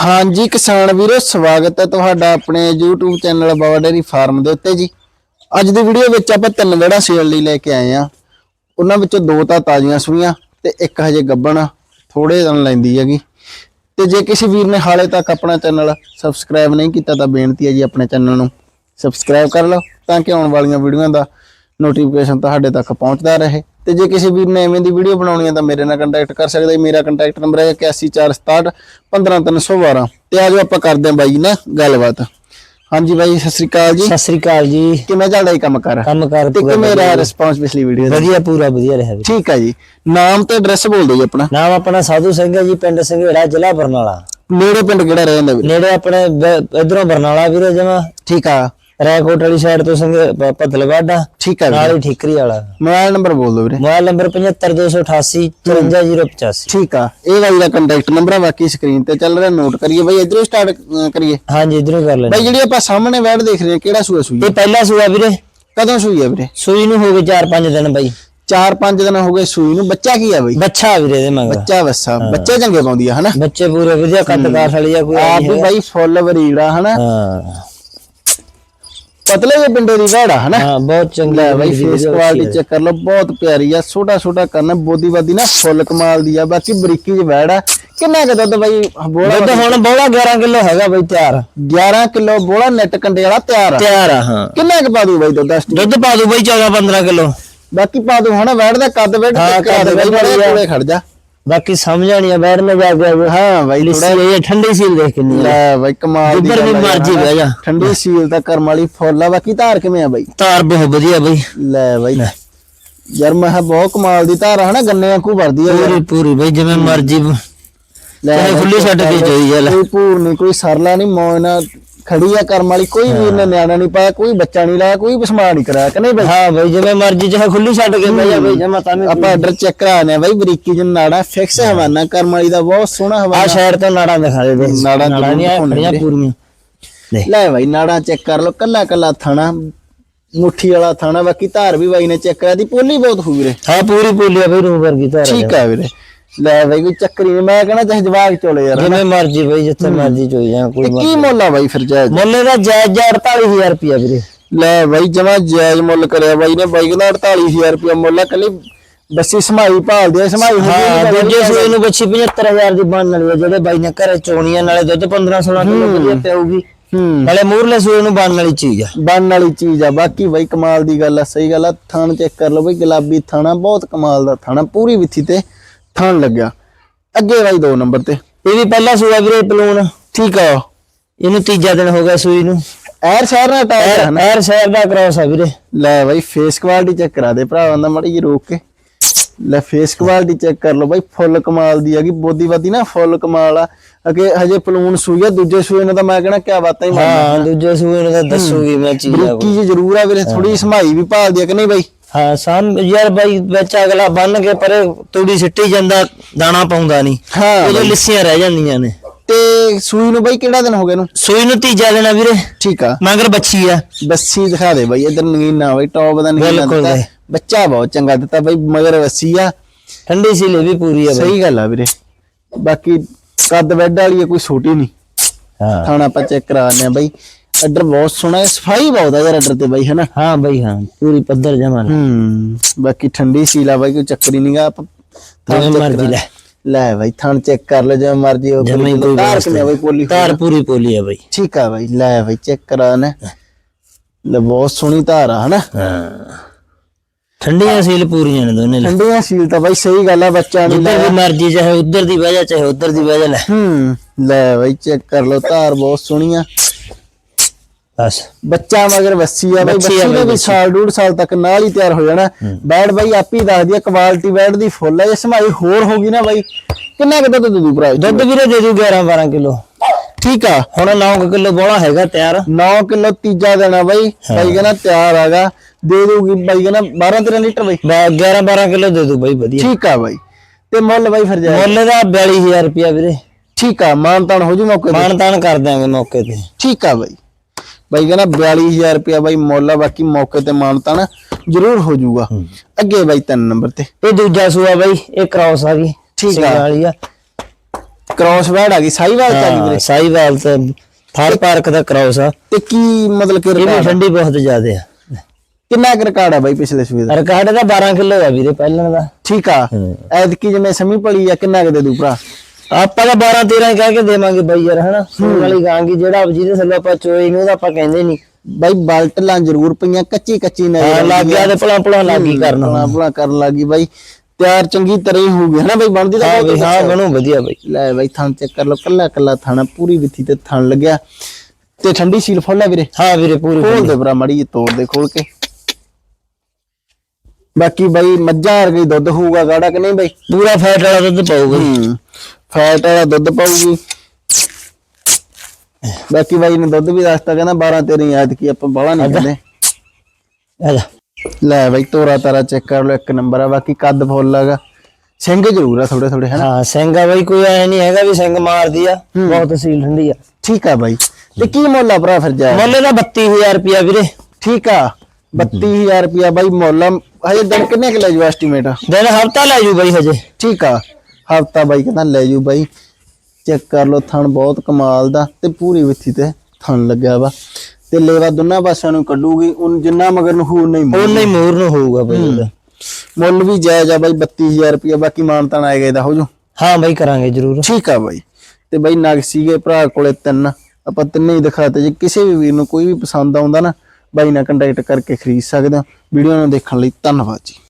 ਹਾਂਜੀ ਕਿਸਾਨ ਵੀਰੋ, ਸਵਾਗਤ ਹੈ ਤੁਹਾਡਾ ਆਪਣੇ YouTube channel Baba dairy farm ਦੇ ਉੱਤੇ ਜੀ। ਅੱਜ ਦੀ ਵੀਡੀਓ ਵਿੱਚ ਆਪਾਂ ਤਿੰਨ ਵੇੜਾ ਸੇਲ ਲਈ ਲੈ ਕੇ ਆਏ ਆ ਉਹਨਾਂ ਵਿੱਚੋਂ ਦੋ ਤਾਂ ਤਾਜ਼ੀਆਂ ਸੂਈਆਂ ਤੇ ਇੱਕ ਹਜੇ ਗੱਬਣ ਥੋੜੇ ਦਿਨ ਲੈਂਦੀ ਹੈਗੀ। ਤੇ ਜੇ ਕਿਸੇ ਵੀਰ ਨੇ ਹਾਲੇ ਤੱਕ ਆਪਣਾ ਚੈਨਲ ਸਬਸਕ੍ਰਾਈਬ ਨਹੀਂ ਕੀਤਾ ਤਾਂ ਬੇਨਤੀ ਹੈ ਜੀ ਆਪਣੇ ਚੈਨਲ ਨੂੰ ਸਬਸਕ੍ਰਾਈਬ ਕਰ ਲਓ ਤਾਂ ਕਿ ਆਉਣ ਵਾਲੀਆਂ ਵੀਡੀਓਆਂ ਦਾ ਨੋਟੀਫਿਕੇਸ਼ਨ ਤੁਹਾਡੇ ਤੱਕ ਪਹੁੰਚਦਾ ਰਹੇ। ਤੇ ਜੇ ਕਿਸੇ ਵੀਰ ਨੇ ਐਵੇਂ ਦੀ ਵੀਡੀਓ ਬਣਾਉਣੀ ਹੈ ਤਾਂ ਮੇਰੇ ਨਾਲ ਕੰਟੈਕਟ ਕਰ ਸਕਦੇ ਹੋ। ਮੇਰਾ ਕੰਟੈਕਟ ਨੰਬਰ ਹੈ 8146 15312 ਤੇ ਆਜੋ ਆਪਾਂ ਕਰਦੇ ਹਾਂ ਬਾਈ ਨਾ ਗੱਲਬਾਤ। ਹਾਂਜੀ ਬਾਈ ਸਤਿ ਸ੍ਰੀ ਅਕਾਲ ਜੀ। ਸਤਿ ਸ੍ਰੀ ਅਕਾਲ ਜੀ। ਕਿਵੇਂ ਚੱਲਦਾ ਜੀ ਕੰਮ ਕਰ? ਕੰਮ ਕਰ ਤੇ ਕਿਵੇਂ ਰਿਹਾ। ਰਿਸਪੌਂਸ ਪਿਛਲੀ ਵੀਡੀਓ ਦਾ? ਵਧੀਆ ਪੂਰਾ ਵਧੀਆ ਰਿਹਾ ਵੀ ਠੀਕ ਹੈ ਜੀ। ਨਾਮ ਤੇ ਐਡਰੈਸ ਬੋਲ ਦਿਓ ਜੀ ਆਪਣਾ। ਨਾਮ ਆਪਣਾ ਸਾਧੂ ਸਿੰਘ ਹੈ ਜੀ ਪਿੰਡ ਸਿੰਘੇੜਾ ਜ਼ਿਲ੍ਹਾ ਬਰਨਾਲਾ। ਨੇੜੇ ਪਿੰਡ ਕਿਹੜਾ ਰਹਿ ਜਾਂਦਾ ਵੀਰੇ? ਨੇੜੇ ਆਪਣੇ ਇਧਰੋਂ ਬਰਨਾਲਾ ਵੀਰੇ ਜਮਾ। ਠੀਕ ਆ। ਰੈਕੋਟ ਵਾਲੀ ਸਾਈਡ ਤੋਂ ਸਿੰਘ ਪਤਲਵਾਡਾ ਠੀਕ ਆ ਨਾਲ ਹੀ ਠੀਕਰੀ ਵਾਲਾ। ਮੋਬਾਈਲ ਨੰਬਰ ਬੋਲ ਦਿਓ ਵੀਰੇ। ਮੋਬਾਈਲ ਨੰਬਰ 75288 54085 ਠੀਕ ਆ। ਇਹ ਬਾਈ ਦਾ ਕੰਟੈਕਟ ਨੰਬਰ ਆ ਬਾਕੀ ਸਕਰੀਨ ਤੇ ਚੱਲ ਰਿਹਾ ਨੋਟ ਕਰੀਏ। ਬਾਈ ਇਧਰੋਂ ਸਟਾਰਟ ਕਰੀਏ। ਹਾਂਜੀ ਇਧਰੋਂ ਕਰ ਲੈਣਾ ਬਾਈ ਜਿਹੜੀ ਆਪਾਂ ਸਾਹਮਣੇ ਬੈਠ ਦੇਖ ਰਹੇ ਹਾਂ ਕਿਹੜਾ ਸੂਆ ਸੂਈ ਇਹ ਪਹਿਲਾ ਸੂਆ ਵੀਰੇ। ਕਦੋਂ ਸੂਈ ਹੈ ਵੀਰੇ? ਸੂਈ ਨੂੰ ਹੋ ਗਏ 4-5 ਦਿਨ ਬਾਈ। 4-5 ਦਿਨ ਹੋ ਗਏ ਸੂਈ ਨੂੰ। ਬੱਚਾ ਕੀ ਆ ਬਾਈ? ਬੱਚਾ ਵੀਰੇ ਦੇ ਮਗਰ। ਬੱਚਾ ਵਸਾ ਬੱਚੇ ਚੰਗੇ ਪਾਉਂਦੀ ਆ ਹਨਾ? ਬੱਚੇ ਪੂਰੇ ਵਧੀਆ ਕੱਦ ਕਾਰ ਵਾਲੀ ਆ ਕੋਈ ਆਪ ਵੀ ਬਾਈ ਫੁੱਲ ਵਰੀੜਾ ਹਨਾ? ਹਾਂ। ਪਤਲੇ ਜਿਹੇ ਪਿੰਡੇ ਦੀ ਵੜਾ ਹਨਾ? ਹਾਂ ਬਹੁਤ ਚੰਗੀ ਲੈ ਬਾਈ ਫੇਸ ਕੁਆਲਿਟੀ ਚੈੱਕ ਕਰ ਲਓ ਬਹੁਤ ਪਿਆਰੀ ਆ ਛੋਟਾ ਛੋਟਾ ਕਰਨਾ ਬੋਦੀ ਬਾਦੀ ਨਾ ਫੁੱਲ ਕਮਾਲ ਦੀ ਆ ਬਾਕੀ ਬਰੀਕੀ ਚ ਵੜ ਕਿੰਨਾ ਕੁ ਦੁੱਧ ਬਾਈ ਬੋਲਾ ਦੁੱਧ ਹੁਣ ਬੋਲਾ 11 ਕਿਲੋ ਹੈਗਾ ਬਈ ਤਿਆਰ। 11 ਕਿਲੋ ਬੋਲਾ ਨੈਟ ਕੰਡੇ ਵਾਲਾ ਤਿਆਰ ਆ। ਤਿਆਰ ਆ ਹਾਂ। ਕਿੰਨਾ ਕੁ ਪਾ ਦੂ ਬਾਈ ਦੁੱਧ ਦੁੱਧ ਪਾ ਦੂ ਬਈ 14 15 ਕਿਲੋ। ਬਾਕੀ ਪਾ ਦੂ ਹਨਾ ਵੜ ਦਾ ਕੱਦ ਵੜ ਹਾਂ, ਕੱਦ ਵੜ। ਕੋਲੇ ਖੜ ਜਾ। ਬਾਕੀ ਸਮਝ ਆਣੀ ਆ ਬੈਠ ਨਾ ਜਾ ਕੇ ਹਾਂ ਬਾਈ ਲਿਸੀ ਇਹ ਠੰਡੀ ਸੀਲ ਦੇਖ ਕਿੰਨੀ ਆ। ਲੈ ਬਾਈ ਕਮਾਲ ਦੀ ਜਿੱਧਰ ਵੀ ਮਰਜ਼ੀ। ਬਹਿ ਜਾ। ਠੰਡੀ ਸੀਲ ਦਾ ਕਰਮ ਵਾਲੀ ਫੁੱਲ ਆ। ਬਾਕੀ ਧਾਰ ਕਿਵੇਂ ਆ ਬਾਈ? ਤਾਰ ਬਹੁਤ ਵਧੀਆ ਬਈ। ਲੈ ਬਾਈ। ਯਾਰ ਮੈਂ ਕਿਹਾ ਬਹੁਤ ਕਮਾਲ ਦੀ ਧਾਰ ਹਨਾ? ਗੰਨੇ ਵਾਂਗੂ ਵਰਦੀ ਆ। ਪੂਰੀ ਪੂਰੀ ਬਈ ਜਿਵੇਂ ਮਰਜ਼ੀ। ਲੈ ਖੁੱਲੀ ਛੱਡ ਕੇ ਜਾਈ ਜਾ ਲੈ। ਕੋਈ ਭੂਰ ਨਹੀਂ ਕੋਈ ਸਰਲਾ ਨਹੀਂ ਮੌਨਾ ਖੜੀ ਆ ਕਰਮ ਵਾਲੀ ਕੋਈ ਵੀਰ ਨੇ ਨਿਆਣਾ ਨਹੀਂ ਪਾਇਆ ਕੋਈ ਬੱਚਾ ਨਹੀਂ ਲਾਇਆ ਕੋਈ ਬਸਮਾ ਨਹੀਂ ਕਰਾਇਆ ਕਿ ਨਹੀਂ ਬਾਈ? ਹਾਂ ਬਈ ਜਿਵੇਂ ਮਰਜ਼ੀ ਚਾਹੇ ਖੁੱਲੀ ਛੱਡ ਕੇ ਬਈ ਬਈ ਜਮਾ ਤਾਂ ਆਪਾਂ ਆਰਡਰ ਚੈੱਕ ਕਰਾਣੇ ਬਾਈ ਬਰੀਕੀ ਜਨ ਨਾੜਾ ਫਿਕਸ ਹਵਾਨਾ ਕਰਮ ਵਾਲੀ ਦਾ ਬਹੁਤ ਸੋਹਣਾ ਆ ਹਵਾਨਾ। ਸ਼ਹਿਰ ਤੋਂ ਨਾੜਾਂ ਦਿਖਾ ਦੇ ਬਈ ਨਾੜਾਂ ਵੀਰੇ। ਪੂਰੀਆਂ। ਲੈ ਬਾਈ ਨਾੜਾ ਚੈੱਕ ਕਰ ਲਓ ਕੱਲਾ ਕੱਲਾ ਥਾਣਾ ਮੁੱਠੀ ਵਾਲਾ ਥਾਣਾ ਬਾਕੀ ਧਾਰ ਵੀ ਬਾਈ ਨੇ ਚੈੱਕ ਕਰਾ ਦੀ ਪੋਲੀ ਬਹੁਤ ਹੋ ਵੀਰੇ। ਹਾਂ ਪੂਰੀ ਪੂਲੀ ਆ ਬਈ ਰੂਹ ਵਰਗੀ ਤਾਰ ਠੀਕ ਆ ਵੀਰੇ। ਲੈ ਬਾਈ ਕੋਈ ਚੱਕਰ ਨਹੀਂ। ਮੈਂ ਕਹਣਾ ਚਾਹੇ ਜਵਾਕ ਚੋਲੇ ਯਾਰ ਜਿਵੇਂ ਮਰਜ਼ੀ ਬਈ ਜਿੱਥੇ ਮਰਜ਼ੀ ਚੋਈ ਜਾ ਕੋਈ ਕੀ ਮੁੱਲ ਆ ਬਾਈ ਫਿਰ ਜਾਇਜ਼? ਮੁੱਲ ਦਾ ਜਾਇਜ਼ ਜਾ 48000 ਰੁਪਿਆ ਵੀਰੇ। ਲੈ ਬਾਈ ਜਮਾ ਜਾਇਜ਼ ਮੁੱਲ ਕਰਿਆ ਬਾਈ ਨੇ। ਬਾਈ ਕਹਿੰਦਾ 48000 ਰੁਪਏ ਮੁੱਲ ਆ ਕੱਲੀ ਬੱਸੀ ਸਮਾਈ ਭਾਲਦੇ ਆ ਸਮਾਈ ਹੋ ਹਾਂ ਗਈ ਦੂਜੇ ਸੂਏ ਨੂੰ ਬੱਚੀ 75000 ਦੀ ਬਣਨ ਵਾਲੀ ਆ ਜਿਹੜੇ ਬਾਈ ਨੇ ਘਰੇ ਚੋਣੀਆਂ ਨਾਲੇ ਦੁੱਧ 15 16 ਕਿਲੋ ਵਧੀਆ ਪਿਆਊਗੀ। ਹੂੰ। ਨਾਲੇ ਮੂਰਲੇ ਸੂਏ ਨੂੰ ਬਣਨ ਵਾਲੀ ਚੀਜ਼ ਆ। ਬਣਨ ਵਾਲੀ ਚੀਜ਼ ਆ। ਬਾਕੀ ਬਾਈ ਕਮਾਲ ਦੀ ਗੱਲ ਆ ਸਹੀ ਗੱਲ ਆ। ਥਣ ਚੈੱਕ ਕਰ ਲਓ ਬਾਈ ਗੁਲਾਬੀ ਥਾਣਾ ਬਹੁਤ ਕਮਾਲ ਦਾ ਥਾਣਾ ਪੂਰੀ ਵਿੱਥੀ ਤੇ। ਥਣ ਲੱਗਿਆ। ਅੱਗੇ ਬਾਈ ਦੋ ਨੰਬਰ ਤੇ। ਇਹ ਵੀ ਪਹਿਲਾ ਸੂਆ ਵੀਰੇ ਪਲੂਣ ਠੀਕ ਆ। ਇਹਨੂੰ ਤੀਜਾ ਦਿਨ ਹੋ ਗਿਆ ਸੂਈ ਨੂੰ। ਐਰ ਸ਼ਹਿਰ ਨਾਲ ਟਾਇਰ ਹੈ ਨਾ। ਐਰ ਸ਼ਹਿਰ ਦਾ ਕ੍ਰਾਸ ਆ ਵੀਰੇ। ਲੈ ਬਾਈ ਫੇਸ ਕੁਆਲਿਟੀ ਚੈੱਕ ਕਰਾ ਦੇ ਭਰਾਵਾਂ ਦਾ ਮੜੀ ਜੀ ਰੋਕ ਕੇ। ਲੈ ਫੇਸ ਕੁਆਲਿਟੀ ਚੈੱਕ ਕਰ ਲਓ ਬਾਈ ਫੁੱਲ ਕਮਾਲ ਦੀ ਹੈਗੀ ਬੋਦੀ ਬਾਦੀ ਨਾ ਫੁੱਲ ਕਮਾਲ ਆ। ਅਗੇ ਹਜੇ ਪਲੂਨ ਸੂਈ ਆ ਦੂਜੇ ਸੂਏ ਨੇ ਤਾਂ ਮੈਂ ਕਹਿਣਾ ਕਿਆ ਬਾਤਾਂ ਹੀ ਮਾਰਦਾ ਹਾਂ ਦੂਜੇ ਸੂਏ ਨੂੰ ਤਾਂ ਦੱਸੂਗੀ ਮੈਂ ਚੀਜ਼ ਆ ਬਰੀਕੀ ਜੀ ਜ਼ਰੂਰ ਆ ਵੀਰੇ ਥੋੜੀ ਸਮਾਈ ਵੀ ਭਾਲਦੀ ਆ ਕਿ ਨਹੀਂ ਬਾਈ? ਹਾਂ ਸਾਮ ਯਾਰ ਬਾਈ ਵਿੱਚ ਅਗਲਾ ਬੰਨ ਕੇ ਪਰੇ ਤੂੜੀ ਸਿੱਟੀ ਜਾਂਦਾ ਦਾਣਾ ਪਾਉਂਦਾ ਨਹੀਂ ਹਾਂ ਉਦੋਂ। ਲਿੱਸੀਆਂ ਰਹਿ ਜਾਂਦੀਆਂ ਨੇ। ਤੇ ਸੂਈ ਨੂੰ ਬਾਈ ਕਿਹੜਾ ਦਿਨ ਹੋ ਗਿਆ ਨੂੰ ਸੂਈ ਨੂੰ ਤੀਜਾ ਦਿਨ ਆ ਵੀਰੇ। ਠੀਕ ਆ। ਮਗਰ ਬੱਚੀ ਆ। ਬੱਸੀ ਦਿਖਾ ਦੇ ਬਾਈ ਇਧਰ ਨਗੀਨਾ ਬਾਈ ਟੌਪ ਦਾ ਨਗੀਨਾ ਦਿੱਤਾ। ਬੱਚਾ ਬਹੁਤ ਚੰਗਾ ਦਿੱਤਾ ਬਾਈ ਮਗਰ ਬੱਸੀ ਆ। ਠੰਡੀ ਸੀ ਵੀ ਪੂਰੀ ਆ ਬਾਈ। ਸਹੀ ਗੱਲ ਆ ਵੀਰੇ। ਬਾਕੀ ਕੱਦ ਬੈੱਡ ਵਾਲੀ ਕੋਈ ਛੋਟੀ ਨਹੀਂ ਹਾਂ। ਥਾਣਾ ਆਪਾਂ ਚੈੱਕ ਕਰਾਉਂਦੇ ਆ ਬਾਈ। ਆਰਡਰ ਬਹੁਤ ਸੋਹਣਾ ਹੈ ਸਫ਼ਾਈ ਬਹੁਤ ਆ ਯਾਰ ਆਰਡਰ ਤੇ ਬਾਈ ਹਨਾ? ਹਾਂ ਬਾਈ ਹਾਂ। ਪੂਰੀ ਪੱਧਰ ਜਮਾ ਹੂੰ ਬਾਕੀ ਠੰਡੀ ਸੀਲਾ ਬਾਈ ਕੋਈ ਚੱਕਰ ਹੀ ਨਹੀਂਗਾ ਆਪਾਂ ਜਿਵੇਂ ਮਰਜ਼ੀ ਕਰਾ- ਲੈ। ਲੈ ਬਾਈ ਥਣ ਚੈੱਕ ਕਰ ਲੈ ਜਿਵੇਂ ਮਰਜ਼ੀ ਜਮਾਂ ਹੀ ਕੋਈ ਤਾਰ ਕਿਵੇਂ ਬਾਈ ਪੋਲੀ ਤਾਰ ਪੂਰੀ ਪੋਲੀ ਆ ਬਾਈ। ਠੀਕ ਆ ਬਾਈ ਲੈ ਬਾਈ ਚੈੱਕ ਕਰਾਣਾ ਲੈ ਬਹੁਤ ਸੋਹਣੀ ਧਾਰ ਆ ਹਨਾ? ਹਾਂ। ਠੰਡੀਆਂ ਸੀਲ ਪੂਰੀਆਂ ਨੇ ਦੋਨੇ ਠੰਡੀਆਂ ਸੀਲ ਤਾਂ ਬਾਈ ਸਹੀ ਗੱਲ ਆ ਬੱਚਾ ਨਹੀਂ ਜਿੱਧਰ ਦੀ ਮਰਜ਼ੀ ਚਾਹੇ ਉਧਰ ਦੀ ਵਜ੍ਹਾ ਚਾਹੇ ਉਧਰ ਦੀ ਵਜ੍ਹਾ ਲੈ। ਹੂੰ ਲੈ ਬਾਈ ਚੈੱਕ ਕਰ ਲਓ ਧਾਰ ਬਹੁਤ ਸੋਹਣੀ ਆ। ਬਸ। ਬੱਚਾ ਮਗਰ ਵੱਸੀ ਆ ਬਾਈ ਬੱਚੀ ਨੇ ਵੀ ਸਾਲ ਡੂਢ ਸਾਲ ਤੱਕ ਨਾਲ ਹੀ ਤਿਆਰ ਹੋ ਜਾਣਾ। ਬੈਡ ਬਾਈ ਆਪੀ ਦੱਸਦੀ ਆ ਕੁਆਲਿਟੀ ਬੈਡ ਦੀ ਫੁੱਲ ਆ। ਜੇ ਸਮਾਈ ਹੋਰ ਹੋ ਗਈ ਨਾ ਬਾਈ ਕਿੰਨਾ ਕੁ ਦੁੱਧ ਦੂ ਭਰਾ ਦੁੱਧ ਵੀਰੇ ਦੇ ਦੂ 11 12 ਕਿਲੋ। ਠੀਕ ਆ। ਹੁਣ 9 ਕਿਲੋ ਬੋਲਾ ਹੈਗਾ ਤਿਆਰ। 9 ਕਿਲੋ ਤੀਜਾ ਦੇਣਾ ਬਾਈ। ਬਾਈ ਕਹਿੰਦਾ ਤਿਆਰ ਆਗਾ ਦੇ ਦੂਗੀ ਬਾਈ ਕਹਿੰਦਾ 12 13 ਲੀਟਰ ਬਾਈ। 11 12 ਕਿਲੋ ਦੇ ਦੂ ਬਾਈ ਵਧੀਆ। ਠੀਕ ਆ ਬਾਈ। ਤੇ ਮੁੱਲ ਬਾਈ ਫਿਰ ਜਾਏ ਮੁੱਲ ਦਾ 42000 ਰੁਪਿਆ ਵੀਰੇ। ਠੀਕ ਆ ਮਾਨਤਾਨ ਹੋ ਜੂ ਮੌਕੇ ਤੇ। ਮਾਨ ਤਾਨ ਕਰ ਦਾਂਗੇ ਮੌਕੇ ਤੇ। ਠੀਕ ਆ ਬਾਈ। ਬਾਈ ਕਹਿੰਦਾ 42000 ਰੁਪਇਆ ਬਾਈ ਮੁੱਲ ਆ ਬਾਕੀ ਮੌਕੇ ਤੇ ਮਾਨਤਾਨ ਜ਼ਰੂਰ ਹੋ ਜਾਊਗਾ। ਅੱਗੇ ਬਾਈ ਤਿੰਨ ਨੰਬਰ ਤੇ। ਇਹ ਦੂਜਾ ਸੂਆ ਬਾਈ ਇਹ ਕ੍ਰਾਸ ਆ ਗਈ ਠੀਕ ਆ। ਵਾਲੀ ਆ। ਕ੍ਰਾਸ ਵੈੜ ਆ ਗਈ ਸਾਈਵਾਲ ਹਾਂ ਵੀਰੇ। ਸਾਈਵਾਲ ਤੇ ਫਾਰ ਪਾਰਕ ਦਾ ਕ੍ਰਾਸ ਆ। ਤੇ ਕੀ ਮਤਲਬ ਕਿ ਰਿਕਾਰਡ ਠੰਡੀ ਬਹੁਤ ਜ਼ਿਆਦੇ ਆ। ਕਿੰਨਾ ਕੁ ਰਿਕਾਰਡ ਆ ਬਾਈ ਪਿਛਲੇ ਸੂਏ ਦਾ? ਰਿਕਾਰਡ ਦਾ 12 ਕਿਲੋ ਆ ਵੀਰੇ ਪਹਿਲਾਂ ਦਾ। ਠੀਕ ਆ। ਐਤਕੀ ਜਿਵੇਂ ਸਮੀ ਪਲੀ ਆ ਕਿੰਨਾ ਕੁ ਦੇ ਦੂ ਭਰਾ? ਆਪਾਂ ਤਾਂ 12 13 ਕਹਿ ਕੇ ਦੇਵਾਂਗੇ ਬਾਈ ਯਾਰ ਹਨਾ? ਸੂਣ ਵਾਲੀ ਗਾਂਗੀ ਜਿਹੜਾ ਜਿਹਦੇ ਥੱਲੇ ਆਪਾਂ ਚੋਈ ਨੂੰ ਉਹਦਾ ਆਪਾਂ ਕਹਿੰਦੇ ਨਹੀਂ। ਬਾਈ ਬਲਟਲਾਂ ਜ਼ਰੂਰ ਪਈਆਂ ਕੱਚੀ ਕੱਚੀ ਹਾਂ ਨਜ਼ਰ ਲੱਗ ਗਿਆ ਤੇ ਭਲਾ ਭਲਾ ਲੱਗੀ ਕਰਨਾ ਭਲਾ ਭਲਾ ਕਰਨ ਲੱਗੀ ਬਾਈ। ਤਿਆਰ ਚੰਗੀ ਤਰ੍ਹਾਂ ਹੀ ਹੋਊਗੀ ਹਨਾ ਬਾਈ? ਬਣਦੀ ਤਾਂ ਹਾਂ ਬਹੁਤ ਹਾਂ ਬਣੂ ਵਧੀਆ ਬਾਈ। ਲੈ ਬਾਈ ਥਣ ਚੈੱਕ ਕਰ ਲੋ ਕੱਲਾ ਕੱਲਾ ਥਾਣਾ ਪੂਰੀ ਵਿੱਥੀ ਤੇ ਥਣ ਲੱਗਿਆ। ਤੇ ਠੰਡੀ ਸੀਲ ਫੁੱਲ ਆ ਵੀਰੇ? ਹਾਂ ਵੀਰੇ ਪੂਰੀ ਖੋਲ ਦੇ ਭਰਾ ਮੜੀ ਤੋੜ ਦੇ ਖੋਲ ਕੇ। ਬਾਕੀ ਬਾਈ ਮੱਝਾਂ ਵਰਗਾ ਦੁੱਧ ਹੋਊਗਾ ਗਾੜਾ ਕਿ ਨਹੀਂ ਬਾਈ? ਪੂਰਾ ਫੈਟ ਵਾਲਾ ਦੁੱਧ ਪਾਊਗਾ ਹੂੰ ਫੈਟ ਵਾਲਾ ਦੁੱਧ ਪਾਊਗੀ। ਬਾਕੀ ਬਾਈ ਨੇ ਦੁੱਧ ਵੀ ਦੱਸਤਾ ਕਹਿੰਦਾ 12 13 ਯਾਦ ਕੀ ਆਪਾਂ ਬਾਹਲਾ ਨਹੀਂ ਕਹਿੰਦੇ ਲੈ ਬਾਈ ਤੋਰਾ ਤਾਰਾ ਚੈੱਕ ਕਰ ਲੋ ਇੱਕ ਨੰਬਰ ਆ ਬਾਕੀ ਕੱਦ ਫੁੱਲ ਹੈਗਾ। ਸਿੰਘ ਜ਼ਰੂਰ ਆ ਥੋੜੇ ਥੋੜੇ ਹਨਾ? ਹਾਂ ਸਿੰਘ ਆ ਬਾਈ ਕੋਈ ਐ ਨਹੀਂ ਹੈਗਾ ਵੀ ਸਿੰਘ ਮਾਰਦੀ ਆ ਬਹੁਤ ਸੀਲ ਠੰਡੀ ਆ। ਠੀਕ ਆ ਬਾਈ। ਤੇ ਕੀ ਮੁੱਲ ਆ ਭਰਾ ਫਿਰ ਜਾ ਮੁੱਲ ਦਾ 32000 ਰੁਪਿਆ ਵੀਰੇ। ਠੀਕ ਆ 32000 ਰੁਪਿਆ ਬਾਈ ਮੁੱਲ। ਹਜੇ ਦਿਨ ਕਿੰਨੇ ਕੁ ਲੈ ਜੂ ਐਸਟੀਮੇਟ ਦਿਨ ਹਫਤਾ ਲੈ ਜੂ ਬਾਈ ਹਜੇ। ਠੀਕ ਆ। ਹਫਤਾ ਬਾਈ ਕਹਿੰਦਾ ਲੈ ਜੂ ਬਾਈ। ਚੈੱਕ ਕਰ ਲੋ ਥਣ ਬਹੁਤ ਕਮਾਲ ਦਾ ਤੇ ਪੂਰੀ ਵਿੱਥੀ ਤੇ ਥਣ ਲੱਗਿਆ ਵਾ। ਤੇ ਲੇਵਾ ਦੋਨਾਂ ਪਾਸਿਆਂ ਨੂੰ ਕੱਢੂਗੀ ਉਹ ਜਿੰਨਾ ਮਗਰ ਨੂੰ ਹੋਰ ਨਹੀਂ ਮੁੱਲ। ਉਹਨੇ ਮੂਰ ਨੂੰ ਹੋਊਗਾ ਬਾਈ ਉਹਦਾ। ਮੁੱਲ ਵੀ ਜਾਇਜ਼ ਆ ਬਾਈ 32000 ਰੁਪਿਆ ਬਾਕੀ ਮਾਨਤਾਨ ਆਏਗਾ ਇਹਦਾ ਹੋ ਜੂ? ਹਾਂ ਬਾਈ ਕਰਾਂਗੇ ਜਰੂਰ। ਠੀਕ ਆ ਬਾਈ। ਤੇ ਬਾਈ ਨਗ ਸੀਗੇ ਭਰਾ ਕੋਲੇ ਤਿੰਨ। ਆਪਾਂ ਤਿੰਨੇ ਹੀ ਦਿਖਾਤੇ ਜੇ ਕਿਸੇ ਵੀ ਵੀਰ ਨੂੰ ਕੋਈ ਵੀ ਪਸੰਦ ਆਉਂਦਾ ਨਾ ਬਾਈ ਨਾਲ ਕੰਟੈਕਟ ਕਰਕੇ ਖਰੀਦ ਸਕਦੇ। ਹੋ ਵੀਡੀਓ ਨੂੰ ਦੇਖਣ ਲਈ ਧੰਨਵਾਦ ਜੀ।